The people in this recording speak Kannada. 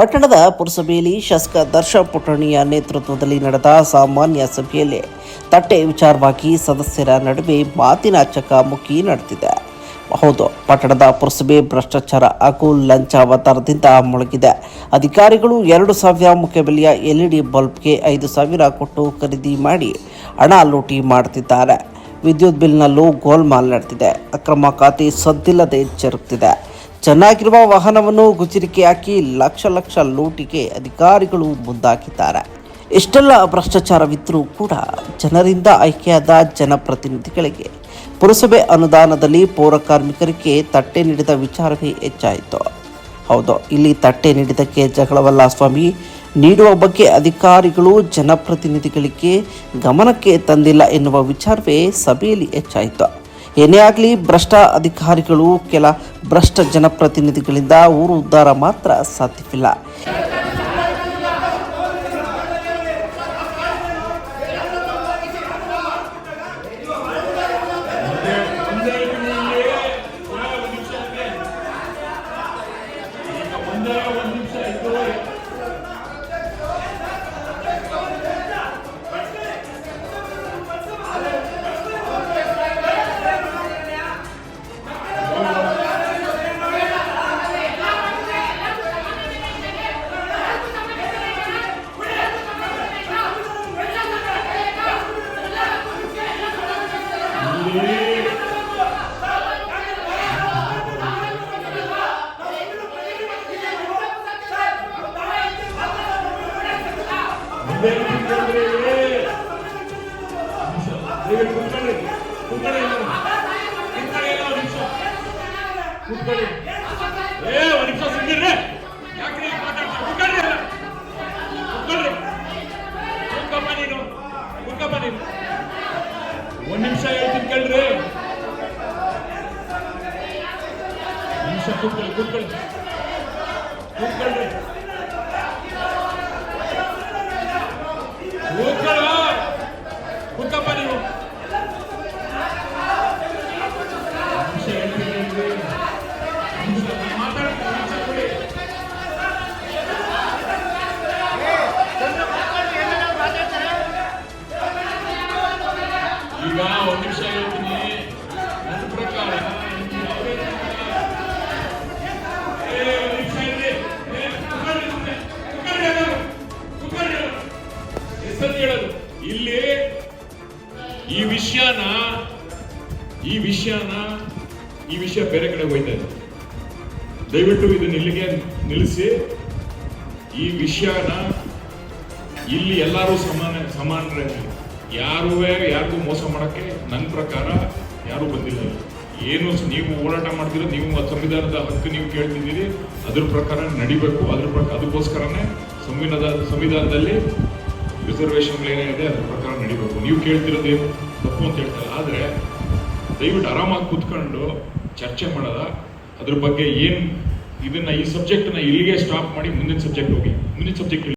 ಪಟ್ಟಣದ ಪುರಸಭೆಯಲ್ಲಿ ಶಾಸಕ ದರ್ಶ ಪುಟಣಿಯ ನೇತೃತ್ವದಲ್ಲಿ ನಡೆದ ಸಾಮಾನ್ಯ ಸಭೆಯಲ್ಲಿ ತಟ್ಟೆ ವಿಚಾರವಾಗಿ ಸದಸ್ಯರ ನಡುವೆ ಮಾತಿನ ಚಕಮಕಿ ನಡೆದಿದೆ. ಹೌದು, ಪಟ್ಟಣದ ಪುರಸಭೆ ಭ್ರಷ್ಟಾಚಾರ ಹಾಗೂ ಲಂಚ ಅವತಾರದಿಂದ ಮುಳುಗಿದೆ. ಅಧಿಕಾರಿಗಳು ಎರಡು ಸಾವಿರ ಮುಖ್ಯಬೆಲೆಯ ಎಲ್ಇಡಿ ಬಲ್ಬ್ಗೆ ಐದು ಸಾವಿರ ಕೊಟ್ಟು ಖರೀದಿ ಮಾಡಿ ಹಣ ಲೂಟಿ ಮಾಡುತ್ತಿದ್ದಾರೆ. ವಿದ್ಯುತ್ ಬಿಲ್ನಲ್ಲೂ ಗೋಲ್ಮಾಲ್ ನಡೆದಿದೆ. ಅಕ್ರಮ ಖಾತೆ ಸದ್ದಿಲ್ಲದೆ ಜರುಗುತ್ತಿದೆ. ಚೆನ್ನಾಗಿರುವ ವಾಹನವನ್ನು ಗುಜರಿಕೆ ಹಾಕಿ ಲಕ್ಷ ಲಕ್ಷ ಲೂಟಿಗೆ ಅಧಿಕಾರಿಗಳು ಮುಂದಾಕಿದ್ದಾರೆ ಇಷ್ಟೆಲ್ಲ ಭ್ರಷ್ಟಾಚಾರವಿದ್ದರೂ ಕೂಡ ಜನರಿಂದ ಆಯ್ಕೆಯಾದ ಜನಪ್ರತಿನಿಧಿಗಳಿಗೆ ಪುರಸಭೆ ಅನುದಾನದಲ್ಲಿ ಪೌರ ಕಾರ್ಮಿಕರಿಗೆ ತಟ್ಟೆ ನೀಡಿದ ವಿಚಾರವೇ ಹೆಚ್ಚಾಯಿತು. ಹೌದು, ಇಲ್ಲಿ ತಟ್ಟೆ ನೀಡಿದಕ್ಕೆ ಜಗಳವಲ್ಲ ಸ್ವಾಮಿ. ನೀಡುವ ಬಗ್ಗೆ ಅಧಿಕಾರಿಗಳು ಜನಪ್ರತಿನಿಧಿಗಳಿಗೆ ಗಮನಕ್ಕೆ ತಂದಿಲ್ಲ ಎನ್ನುವ ವಿಚಾರವೇ ಸಭೆಯಲ್ಲಿ ಹೆಚ್ಚಾಯಿತು. ಏನೇ ಆಗಲಿ ಭ್ರಷ್ಟ ಅಧಿಕಾರಿಗಳು ಕೆಲ ಭ್ರಷ್ಟ ಜನಪ್ರತಿನಿಧಿಗಳಿಂದ ಊರು ಉದ್ಧಾರ ಮಾತ್ರ ಸಾಧ್ಯವಿಲ್ಲ. ಒಂದ್ ನಿಮಿಷ ಹೇಳ್ತೀನಿ ಕೇಳ್ರಿ ನಿಮಿಷ ಕೂತ್ಕೊಳ್ಳಿ. ಕೂತ್ಕೊಳ್ಳಿ. ಕೂತ್ಕೊಳ್ಳಿ. Thank you. ವಿಷಯನ, ಈ ವಿಷಯನ, ಈ ವಿಷಯ ಬೇರೆ ಕಡೆ ಹೋಯ್ತಾ ಇದೆ. ದಯವಿಟ್ಟು ಇದನ್ನ ಇಲ್ಲಿಗೆ ನಿಲ್ಲಿಸಿ. ಈ ವಿಷಯನ ಇಲ್ಲಿ ಎಲ್ಲರೂ ಸಮಾನ, ಸಮಾನರೇ ಯಾರು ಯಾರಿಗೂ ಮೋಸ ಮಾಡೋಕ್ಕೆ ನನ್ನ ಪ್ರಕಾರ ಯಾರೂ ಬಂದಿಲ್ಲ ಏನು ನೀವು ಹೋರಾಟ ಮಾಡ್ತೀರೋ, ನೀವು ಸಂವಿಧಾನದ ಹಕ್ಕು ನೀವು ಕೇಳ್ತಿದ್ದೀರಿ, ಅದ್ರ ಪ್ರಕಾರ ನಡಿಬೇಕು. ಅದ್ರ ಪ್ರಕಾರ ಅದಕ್ಕೋಸ್ಕರನೇ ಸಂವಿಧಾನದ ಸಂವಿಧಾನದಲ್ಲಿ ರಿಸರ್ವೇಷನ್ಗಳೇನಿದೆ ಅದ್ರ ಪ್ರಕಾರ ನಡಿಬೇಕು. ನೀವು ಕೇಳ್ತಿರೋದೇ ತಪ್ಪು ಅಂತ ಹೇಳ್ತಾರೆ. ಆದರೆ ದಯವಿಟ್ಟು ಆರಾಮಾಗಿ ಕೂತ್ಕೊಂಡು ಚರ್ಚೆ ಮಾಡೋದ. ಅದ್ರ ಬಗ್ಗೆ ಏನು ಇದನ್ನ ಈ ಸಬ್ಜೆಕ್ಟ್ನ ಇಲ್ಲಿಗೆ ಸ್ಟಾಪ್ ಮಾಡಿ ಮುಂದಿನ ಸಬ್ಜೆಕ್ಟ್ ಹೋಗಿ. ಮುಂದಿನ ಸಬ್ಜೆಕ್ಟ್